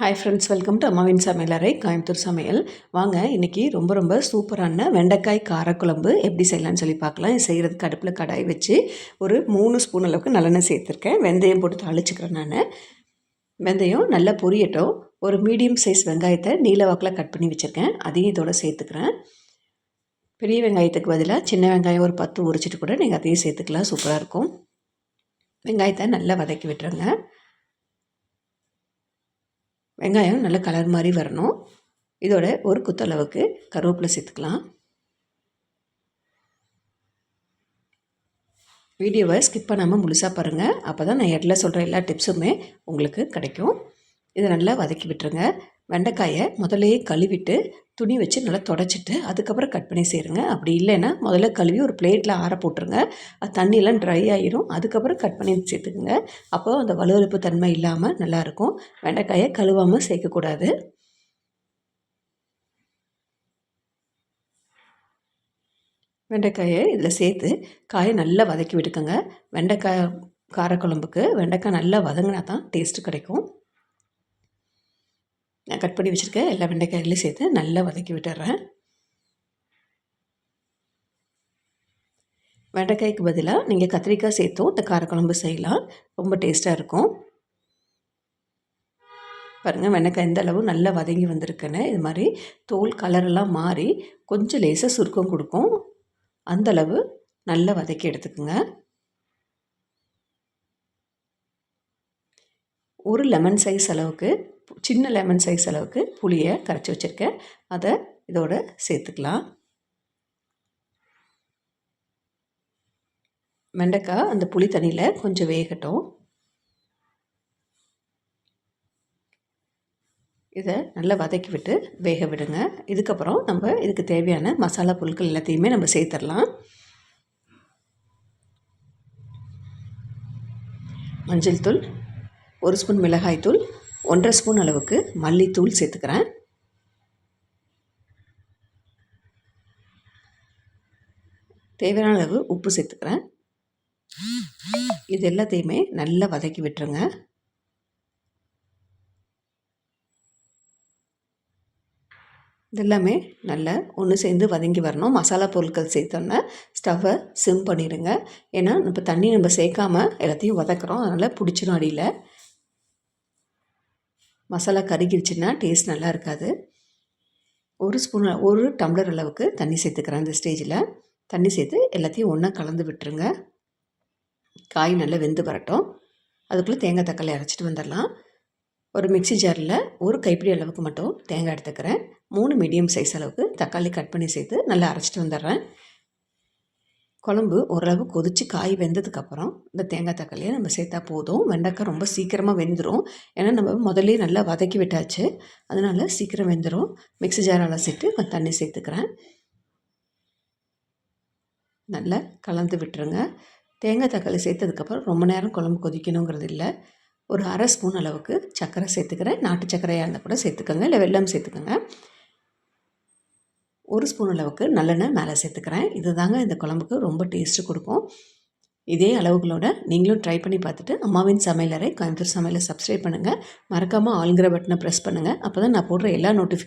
Hi friends welcome to அம்மாவின் சமையலறை கோயம்புத்தூர் சமையல் வாங்க இன்றைக்கி ரொம்ப ரொம்ப சூப்பரான வெண்டைக்காய் காரக்குழம்பு எப்படி செய்யலாம்னு சொல்லி பார்க்கலாம். இது செய்கிறதுக்கு அடுப்பில் கடாய் வச்சு ஒரு மூணு ஸ்பூன் அளவுக்கு நல்லெண்ணெய் சேர்த்துருக்கேன். வெந்தயம் போட்டு தாளிச்சுக்கிறேன் நான். வெந்தயம் நல்லா பொரியட்டும். ஒரு மீடியம் சைஸ் வெங்காயத்தை நீல வாக்கில் கட் பண்ணி வச்சுருக்கேன். அதையும் இதோட சேர்த்துக்கிறேன். பெரிய வெங்காயத்துக்கு பதிலாக சின்ன வெங்காயம் ஒரு பத்து உரிச்சிட்டு கூட நீங்கள் அதையும் சேர்த்துக்கலாம். சூப்பராக இருக்கும். வெங்காயத்தை நல்லா வதக்கி விட்டுருங்க. வெங்காயம் நல்ல கலர் மாதிரி வரணும். இதோட ஒரு குத்தளவுக்கு கருவேப்பிலை சேர்த்துக்கலாம். வீடியோவை ஸ்கிப் பண்ணாமல் முழுசாக பாருங்கள் அப்போ தான் நான் இடத்துல சொல்கிற எல்லா டிப்ஸுமே உங்களுக்கு கிடைக்கும். இதை நல்லா வதக்கி விட்டுருங்க. வெண்டைக்காயை முதல்லையே கழுவிட்டு துணி வச்சு நல்லா தொடச்சிட்டு அதுக்கப்புறம் கட் பண்ணி சேருங்க. அப்படி இல்லைன்னா முதல்ல கழுவி ஒரு பிளேட்டில் ஆற போட்டுருங்க. அது தண்ணியெல்லாம் ட்ரை ஆகிரும் அதுக்கப்புறம் கட் பண்ணி சேர்த்துக்குங்க. அப்போ அந்த வலுவலுப்பு தன்மை இல்லாமல் நல்லாயிருக்கும். வெண்டைக்காயை கழுவாமல் சேர்க்கக்கூடாது. வெண்டைக்காயை இதில் சேர்த்து காயை நல்லா வதக்கி விட்டுக்கோங்க. வெண்டைக்காய் காரக்குழம்புக்கு வெண்டைக்காய் நல்லா வதங்கினா தான் டேஸ்ட்டு கிடைக்கும். நான் கட் பண்ணி வச்சுருக்கேன் எல்லா வெண்டைக்காயிலையும் சேர்த்து நல்லா வதக்கி விட்டுறேன். வெண்டைக்காய்க்கு பதிலாக நீங்கள் கத்திரிக்காய் சேர்த்தும் இந்த காரக்குழம்பு செய்யலாம். ரொம்ப டேஸ்ட்டாக இருக்கும். பாருங்கள் வெண்டைக்காய் எந்த அளவு நல்லா வதங்கி வந்திருக்குன்னு. இது மாதிரி தோல் கலரெல்லாம் மாறி கொஞ்சம் லேசாக சுருக்கம் கொடுக்கும். அந்தளவு நல்லா வதக்கி எடுத்துக்கோங்க. ஒரு லெமன் சைஸ் அளவுக்கு சின்ன லெமன் சைஸ் அளவுக்கு புளியை கரைச்சி வச்சுருக்கேன். அதை இதோட சேர்த்துக்கலாம். வெண்டைக்காய் அந்த புளி தண்ணியில் கொஞ்சம் வேகட்டும். இதை நல்லா வதக்கி விட்டு வேக விடுங்க. இதுக்கப்புறம் நம்ம இதுக்கு தேவையான மசாலா பொருட்கள் எல்லாத்தையுமே நம்ம சேர்த்துடலாம். மஞ்சள் தூள் ஒரு ஸ்பூன் மிளகாய் தூள் ஒன்றரை ஸ்பூன் அளவுக்கு மல்லித்தூள் சேர்த்துக்கிறேன். தேவையான அளவு உப்பு சேர்த்துக்கிறேன். இது எல்லாத்தையுமே நல்லா வதக்கி விட்டுருங்க. இதெல்லாமே நல்லா ஒன்று சேர்ந்து வதங்கி வரணும். மசாலா பொருட்கள் சேர்த்தோன்னே ஸ்டவ்வை சிம் பண்ணிடுங்க. ஏன்னா இப்போ தண்ணி நம்ம சேர்க்காம எல்லாத்தையும் வதக்குறோம். அதனால் பிடிச்சிடும் அடியில். மசாலா கருகிருச்சுன்னா டேஸ்ட் நல்லா இருக்காது. ஒரு ஸ்பூன் ஒரு டம்ளர் அளவுக்கு தண்ணி சேர்த்துக்கிறேன் அந்த ஸ்டேஜில் தண்ணி சேர்த்து எல்லாத்தையும் ஒன்றா கலந்து விட்டுருங்க. காய் நல்லா வெந்து வரட்டும். அதுக்குள்ளே தேங்காய் தக்காளி அரைச்சிட்டு வந்துடலாம். ஒரு மிக்சி ஜாரில் ஒரு கைப்பிடி அளவுக்கு மட்டும் தேங்காய் எடுத்துக்கிறேன். மூணு மீடியம் சைஸ் அளவுக்கு தக்காளி கட் பண்ணி சேர்த்து நல்லா அரைச்சிட்டு வந்துடுறேன். குழம்பு ஓரளவு கொதித்து காய் வெந்ததுக்கப்புறம் இந்த தேங்காய் தக்காளியை நம்ம சேர்த்தா போதும். வெண்டைக்காய் ரொம்ப சீக்கிரமாக வெந்துடும் ஏன்னா நம்ம முதல்ல நல்லா வதக்கி விட்டாச்சு. அதனால் சீக்கிரம் வெந்துடும் மிக்ஸி ஜார் அலசிட்டு கொஞ்சம் தண்ணி சேர்த்துக்கிறேன். நல்லா கலந்து விட்டுருங்க. தேங்காய் தக்காளி சேர்த்ததுக்கப்புறம் ரொம்ப நேரம் குழம்பு கொதிக்கணுங்கிறது இல்லை. ஒரு அரை ஸ்பூன் அளவுக்கு சர்க்கரை சேர்த்துக்கிறேன். நாட்டு சர்க்கரையாக இருந்தால் கூட சேர்த்துக்கோங்க. இல்லை வெல்லம் சேர்த்துக்கோங்க. ஒரு ஸ்பூன் அளவுக்கு நல்லெண்ணெய் மேலே சேர்த்துக்கிறேன். இது தாங்க இந்த குழம்புக்கு ரொம்ப டேஸ்ட்டு கொடுக்கும். இதே அளவுகளோட நீங்களும் ட்ரை பண்ணி பார்த்துட்டு அம்மாவின் சமையலறை கோயம்புத்தூர் சமையலை சப்ஸ்கிரைப் பண்ணுங்கள் மறக்காமல் ஆளுங்கிற பட்டனை ப்ரெஸ் பண்ணுங்கள் அப்போ தான் நான் போடுற எல்லா நோட்டிஃபி